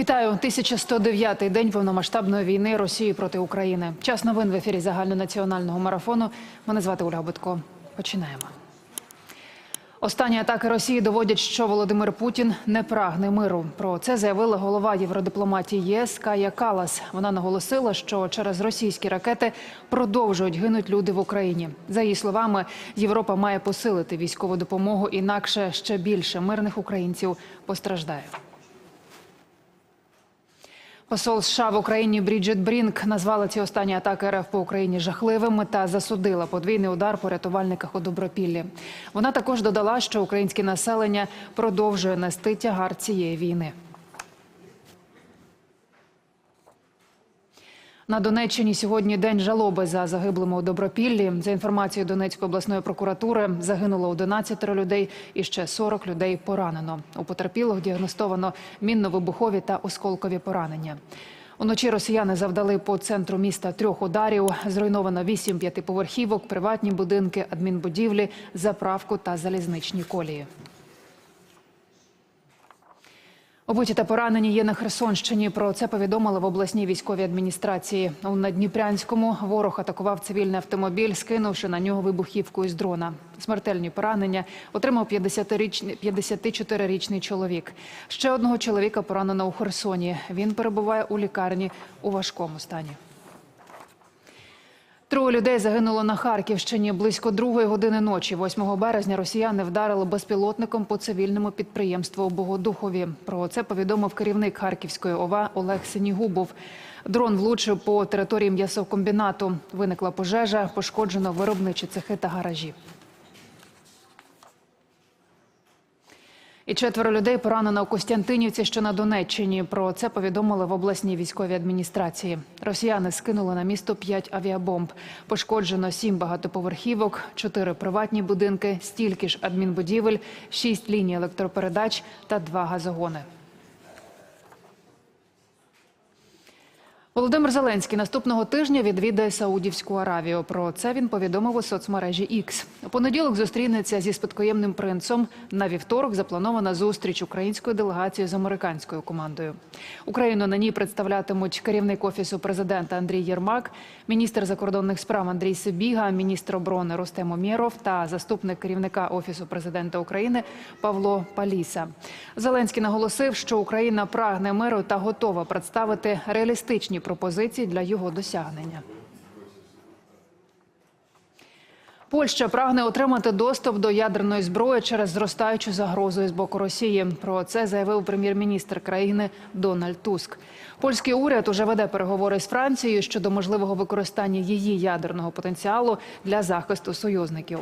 Вітаю 1109-й день повномасштабної війни Росії проти України. Час новин в ефірі загальнонаціонального марафону. Мене звати Ольга Битко. Починаємо. Останні атаки Росії доводять, що Володимир Путін не прагне миру. Про це заявила голова євродипломатії ЄС Кая Калас. Вона наголосила, що через російські ракети продовжують гинуть люди в Україні. За її словами, Європа має посилити військову допомогу, інакше ще більше мирних українців постраждає. Посол США в Україні Бріджит Брінк назвала ці останні атаки РФ по Україні жахливими та засудила подвійний удар по рятувальниках у Добропіллі. Вона також додала, що українське населення продовжує нести тягар цієї війни. На Донеччині сьогодні день жалоби за загиблими у Добропіллі. За інформацією Донецької обласної прокуратури, загинуло 11 людей і ще 40 людей поранено. У потерпілих діагностовано мінно-вибухові та осколкові поранення. Уночі росіяни завдали по центру міста трьох ударів. Зруйновано вісім п'ятиповерхівок, приватні будинки, адмінбудівлі, заправку та залізничні колії. Убиті та поранені є на Херсонщині. Про це повідомили в обласній військовій адміністрації. У Надніпрянському ворог атакував цивільний автомобіль, скинувши на нього вибухівку із дрона. Смертельні поранення отримав 50-річний 54-річний чоловік. Ще одного чоловіка поранено у Херсоні. Він перебуває у лікарні у важкому стані. Троє людей загинуло на Харківщині близько другої години ночі. 8 березня росіяни вдарили безпілотником по цивільному підприємству у Богодухові. Про це повідомив керівник Харківської ОВА Олег Синігубов. Дрон влучив по території м'ясокомбінату. Виникла пожежа, пошкоджено виробничі цехи та гаражі. І четверо людей поранено у Костянтинівці, що на Донеччині. Про це повідомили в обласній військовій адміністрації. Росіяни скинули на місто п'ять авіабомб. Пошкоджено сім багатоповерхівок, чотири приватні будинки, стільки ж адмінбудівель, шість ліній електропередач та два газогони. Володимир Зеленський наступного тижня відвідає Саудівську Аравію. Про це він повідомив у соцмережі X. У понеділок зустрінеться зі спадкоємним принцом. На вівторок запланована зустріч української делегації з американською командою. Україну на ній представлятимуть керівник офісу президента Андрій Єрмак, міністр закордонних справ Андрій Сибіга, міністр оборони Ростем Омєров та заступник керівника офісу президента України Павло Паліса. Зеленський наголосив, що Україна прагне миру та готова представити реалістичні пропозиції для його досягнення. Польща прагне отримати доступ до ядерної зброї через зростаючу загрозу з боку Росії. Про це заявив прем'єр-міністр країни Дональд Туск. Польський уряд уже веде переговори з Францією щодо можливого використання її ядерного потенціалу для захисту союзників.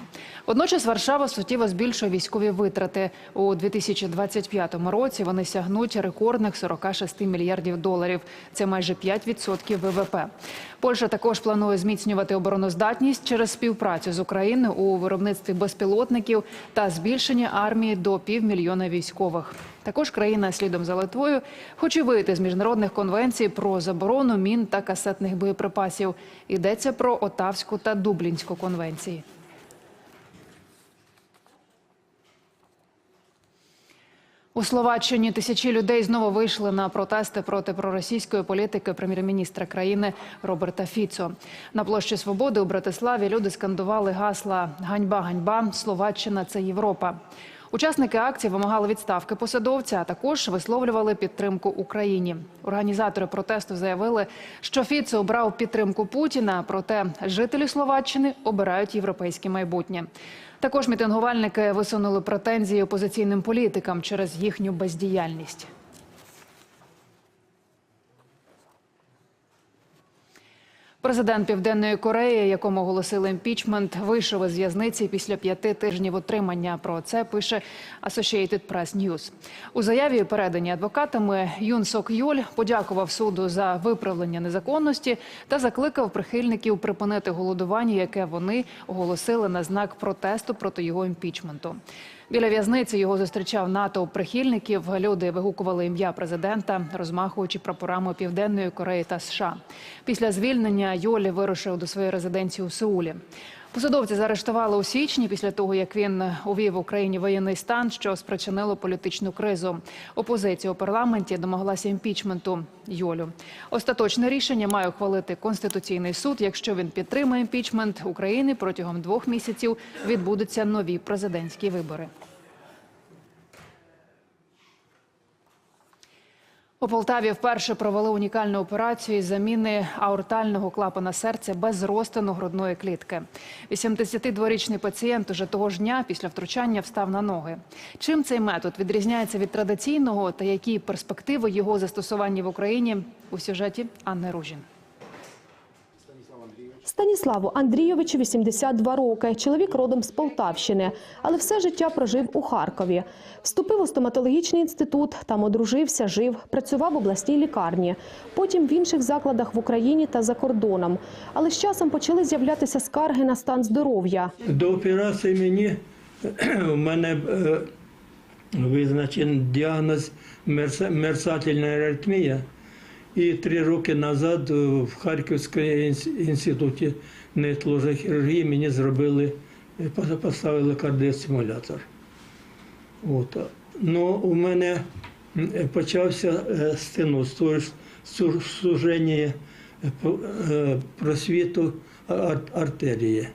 Водночас Варшава суттєво збільшує військові витрати у 2025 році. Вони сягнуть рекордних 46 мільярдів доларів. Це майже 5% ВВП. Польща також планує зміцнювати обороноздатність через співпрацю з Україною у виробництві безпілотників та збільшення армії до півмільйона військових. Також країна слідом за Литвою хоче вийти з міжнародних конвенцій про заборону мін та касетних боєприпасів. Йдеться про Отавську та Дублінську конвенції. У Словаччині тисячі людей знову вийшли на протести проти проросійської політики прем'єр-міністра країни Роберта Фіцо. На площі Свободи у Братиславі люди скандували гасла Ганьба, ганьба, Словаччина це Європа. Учасники акції вимагали відставки посадовця, а також висловлювали підтримку Україні. Організатори протесту заявили, що Фіцо обрав підтримку Путіна, проте жителі Словаччини обирають європейське майбутнє. Також мітингувальники висунули претензії опозиційним політикам через їхню бездіяльність. Президент Південної Кореї, якому оголосили імпічмент, вийшов із в'язниці після п'яти тижнів утримання. Про це пише Associated Press News. У заяві, переданій адвокатами, Юн Сок Юль подякував суду за виправлення незаконності та закликав прихильників припинити голодування, яке вони оголосили на знак протесту проти його імпічменту. Біля в'язниці його зустрічав НАТО прихильників. Люди вигукували ім'я президента, розмахуючи прапорами Південної Кореї та США. Після звільнення Йолі вирушив до своєї резиденції у Сеулі. Посадовця заарештували у січні після того, як він увів в Україні воєнний стан, що спричинило політичну кризу. Опозиція у парламенті домоглася імпічменту Йолю. Остаточне рішення має ухвалити конституційний суд. Якщо він підтримає імпічмент України, протягом двох місяців відбудуться нові президентські вибори. У Полтаві вперше провели унікальну операцію із заміни аортального клапана серця без розтину грудної клітки. 82-річний пацієнт уже того ж дня після втручання встав на ноги. Чим цей метод відрізняється від традиційного та які перспективи його застосування в Україні у сюжеті Анни Ружін. Станіславу Андрійовичу 82 роки. Чоловік родом з Полтавщини, але все життя прожив у Харкові. Вступив у стоматологічний інститут, там одружився, жив, працював в обласній лікарні. Потім в інших закладах в Україні та за кордоном. Але з часом почали з'являтися скарги на стан здоров'я. До операції мені у мене е, визначений діагноз мерцательна аритмія. І три роки назад е, в Харківському інс- інституті нейрохірургії мені зробили, е, поставили кардіостимулятор. От. Ну, у мене е, почався стеноз, суження просвіту артерії,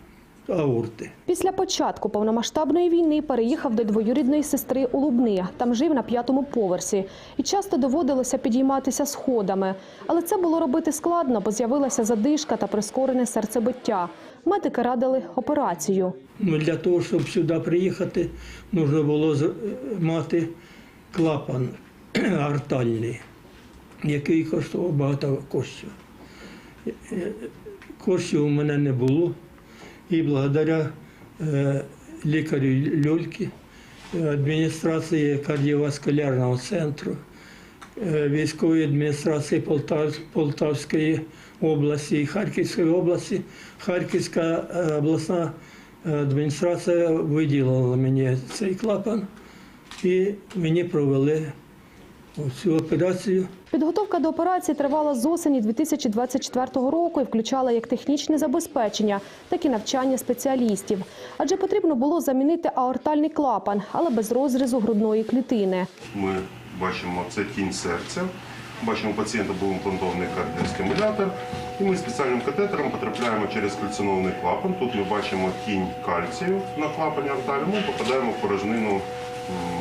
аорти. Після початку повномасштабної війни переїхав до двоюрідної сестри у Лубни. Там жив на п'ятому поверсі. І часто доводилося підійматися сходами. Але це було робити складно, бо з'явилася задишка та прискорене серцебиття. Медики радили операцію. Ну, для того, щоб сюди приїхати, потрібно було мати клапан артальний, який коштував багато коштів. Е, Коштів у мене не було. І благодаря е, лікарю Люльки, е, адміністрації кардіоваскулярного центру, е, військової адміністрації Полтав, Полтавської області і Харківської області. Харківська обласна адміністрація виділила мені цей клапан і мені провели цю операцію. Підготовка до операції тривала з осені 2024 року і включала як технічне забезпечення, так і навчання спеціалістів. Адже потрібно було замінити аортальний клапан, але без розрізу грудної клітини. Ми бачимо це тінь серця. Бачимо, у пацієнта був імплантований кардіостимулятор, і ми спеціальним катетером потрапляємо через кальциновний клапан. Тут ми бачимо тінь кальцію на клапані арталі. Ми попадаємо в порожнину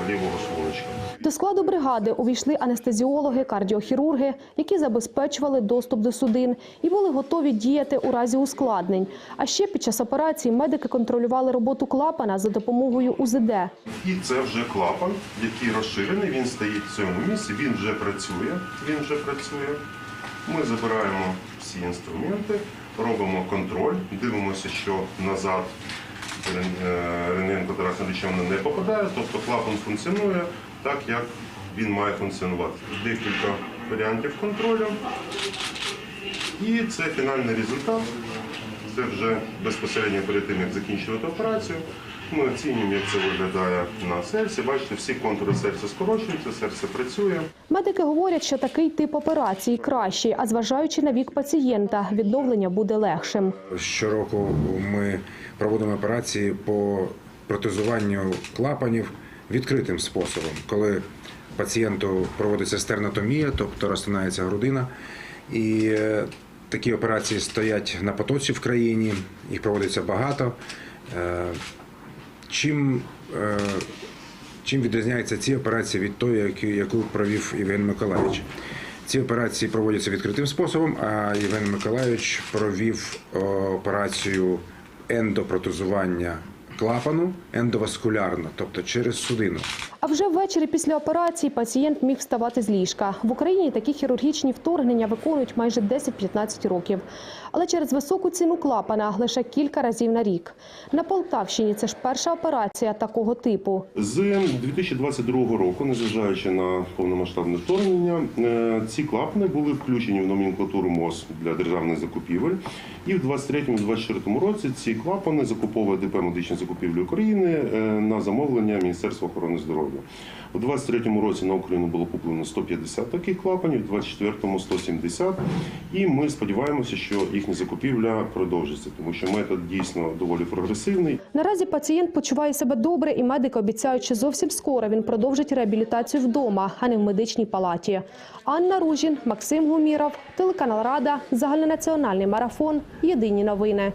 лівого шлуночка. До складу бригади увійшли анестезіологи, кардіохірурги, які забезпечували доступ до судин і були готові діяти у разі ускладнень. А ще під час операції медики контролювали роботу клапана за допомогою УЗД. І це вже клапан, який розширений. Він стоїть в цьому місці. Він вже працює. Він вже працює. Ми забираємо всі інструменти, робимо контроль, дивимося, що назад е, рентген контрастно не попадає, тобто клапан функціонує так, як він має функціонувати. Декілька варіантів контролю. І це фінальний результат. Це вже безпосередньо перед тим, як закінчувати операцію. Ми оцінюємо, як це виглядає на серці. Бачите, всі контури серця скорочуються, серце працює. Медики говорять, що такий тип операції кращий, а зважаючи на вік пацієнта, відновлення буде легшим. Щороку ми проводимо операції по протезуванню клапанів відкритим способом, коли пацієнту проводиться стернотомія, тобто розтинається грудина. І е, такі операції стоять на потоці в країні, їх проводиться багато. Е, Чим, е, чим відрізняються ці операції від тої, яку- провів Євген Миколаївич? Ці операції проводяться відкритим способом, а Євген Миколаївич провів о, операцію ендопротезування клапану ендоваскулярно, тобто через судину. А вже ввечері після операції пацієнт міг вставати з ліжка. В Україні такі хірургічні вторгнення виконують майже 10-15 років. Але через високу ціну клапана лише кілька разів на рік. На Полтавщині це ж перша операція такого типу. З 2022 року, незважаючи на повномасштабне вторгнення, е, ці клапани були включені в номенклатуру МОЗ для державних закупівель. І в 2023-2024 році ці клапани закуповує ДП медичні закупівлі України е, на замовлення Міністерства охорони здоров'я. У 2023 році на Україну було куплено 150 таких клапанів, у 2024 – 170. І ми сподіваємося, що їхня закупівля продовжиться, тому що метод дійсно доволі прогресивний. Наразі пацієнт почуває себе добре, і медики обіцяють, що зовсім скоро він продовжить реабілітацію вдома, а не в медичній палаті. Анна Ружін, Максим Гуміров, телеканал Рада, загальнонаціональний марафон. Єдині новини.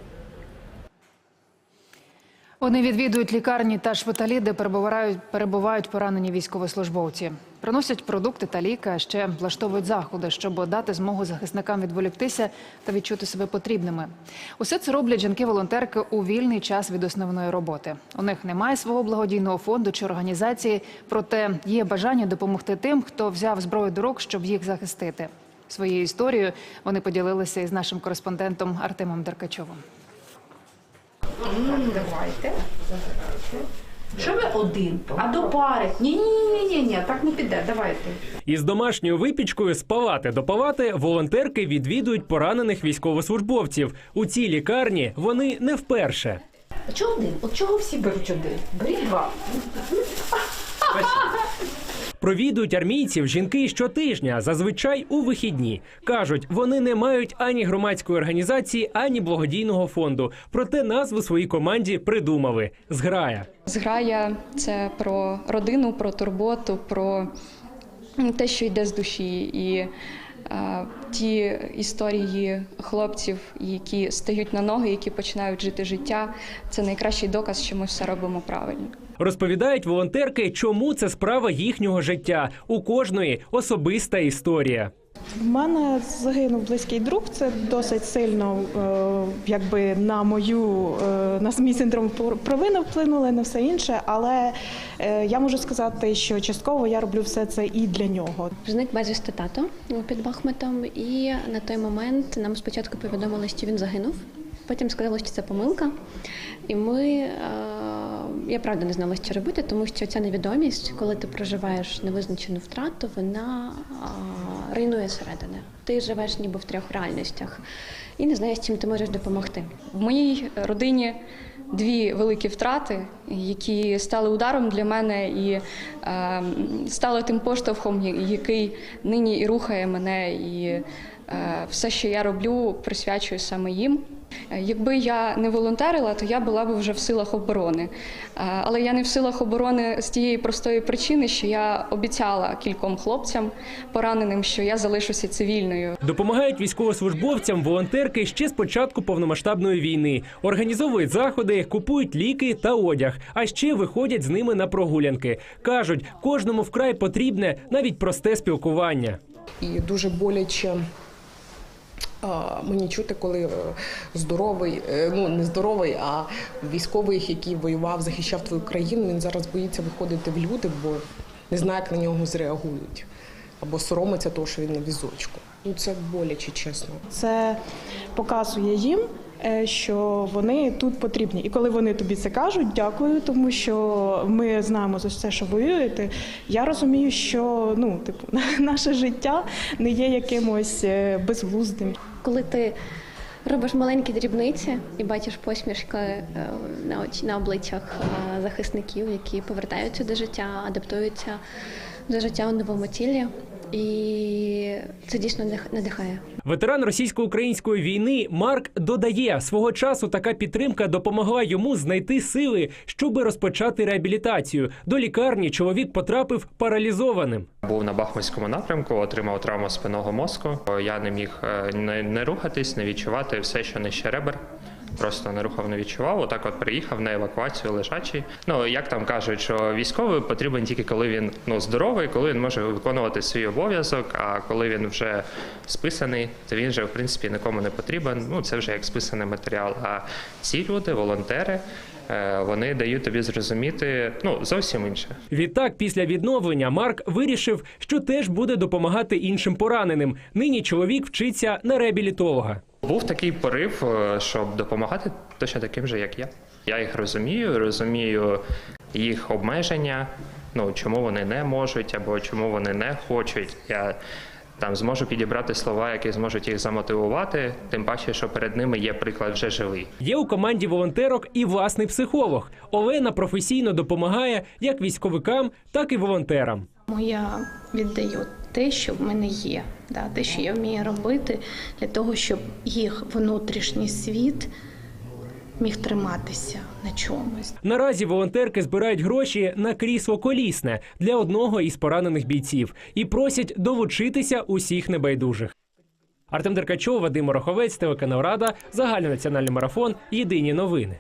Вони відвідують лікарні та шпиталі, де перебувають, перебувають поранені військовослужбовці. Приносять продукти та ліки, а ще влаштовують заходи, щоб дати змогу захисникам відволіктися та відчути себе потрібними. Усе це роблять жінки-волонтерки у вільний час від основної роботи. У них немає свого благодійного фонду чи організації, проте є бажання допомогти тим, хто взяв зброю до рук, щоб їх захистити. Своєю історією вони поділилися із нашим кореспондентом Артемом Деркачовим. Давайте. Що ви один? А до пари? Ні, ні, ні, ні, ні, так не піде. Давайте. Із домашньою випічкою з палати до палати волонтерки відвідують поранених військовослужбовців. У цій лікарні вони не вперше. А чого один? От чого всі беруть один? Беріть два. Провідують армійців жінки щотижня, зазвичай у вихідні. кажуть, вони не мають ані громадської організації, ані благодійного фонду. Проте назву своїй команді придумали зграя. Зграя це про родину, про турботу, про те, що йде з душі. І ті історії хлопців, які стають на ноги, які починають жити життя, це найкращий доказ, що ми все робимо правильно. Розповідають волонтерки, чому це справа їхнього життя. У кожної особиста історія. В мене загинув близький друг. Це досить сильно, е, якби на мою е, на мій синдром провини вплинули на все інше. Але е, я можу сказати, що частково я роблю все це і для нього. Зник безвісти тато під Бахмутом, і на той момент нам спочатку повідомили, що він загинув. Потім сказали, що це помилка. І ми, я правда не знала, що робити, тому що ця невідомість, коли ти проживаєш невизначену втрату, вона руйнує середини. Ти живеш ніби в трьох реальностях і не знаєш, чим ти можеш допомогти. В моїй родині дві великі втрати, які стали ударом для мене і е, стали тим поштовхом, який нині і рухає мене, і е, все, що я роблю, присвячую саме їм. Якби я не волонтерила, то я була б вже в силах оборони. Е, Але я не в силах оборони з тієї простої причини, що я обіцяла кільком хлопцям пораненим, що я залишуся цивільною. Допомагають військовослужбовцям волонтерки ще з початку повномасштабної війни. Організовують заходи, купують ліки та одяг, а ще виходять з ними на прогулянки. кажуть, кожному вкрай потрібне навіть просте спілкування. І дуже боляче мені чути, коли е, здоровий, е, ну не здоровий, а військовий, який воював, захищав твою країну, він зараз боїться виходити в люди, бо не знає, як на нього зреагують. Або соромиться того, що він на візочку. Ну це боляче, чесно. Це показує їм, що вони тут потрібні. І коли вони тобі це кажуть, дякую, тому що ми знаємо за все, що воюєте. Я розумію, що ну, типу, наше життя не є якимось е, безглуздим. Коли ти робиш маленькі дрібниці і бачиш посмішки е, на очі на обличчях е, захисників, які повертаються до життя, адаптуються до життя у новому тілі, і це дійсно надих- надихає. Ветеран російсько-української війни Марк додає, свого часу така підтримка допомогла йому знайти сили, щоби розпочати реабілітацію. До лікарні чоловік потрапив паралізованим. Був на Бахмутському напрямку, отримав травму спинного мозку. Я не міг е, не, не рухатись, не відчувати все, що нижче ребер. Просто не рухав, не відчував. Отак от приїхав на евакуацію лежачий. Ну як там кажуть, що військовий потрібен тільки коли він ну здоровий, коли він може виконувати свій обов'язок. А коли він вже списаний, то він вже в принципі нікому не потрібен. Ну це вже як списаний матеріал. А ці люди, волонтери, е, вони дають тобі зрозуміти ну зовсім інше. Відтак, після відновлення, Марк вирішив, що теж буде допомагати іншим пораненим. Нині чоловік вчиться на реабілітолога. Був такий порив, е, щоб допомагати точно таким же, як я. Я їх розумію, розумію їх обмеження, ну чому вони не можуть або чому вони не хочуть. Я там зможу підібрати слова, які зможуть їх замотивувати. Тим паче, що перед ними є приклад вже живий. Є у команді волонтерок і власний психолог. Олена професійно допомагає як військовикам, так і волонтерам. Я віддаю те, що в мене є, да, те, що я вмію робити, для того, щоб їх внутрішній світ міг триматися на чомусь. Наразі волонтерки збирають гроші на крісло колісне для одного із поранених бійців і просять долучитися усіх небайдужих. Артем Деркачов, Вадим Мороховець, телеканал Рада, загальнонаціональний марафон. Єдині новини.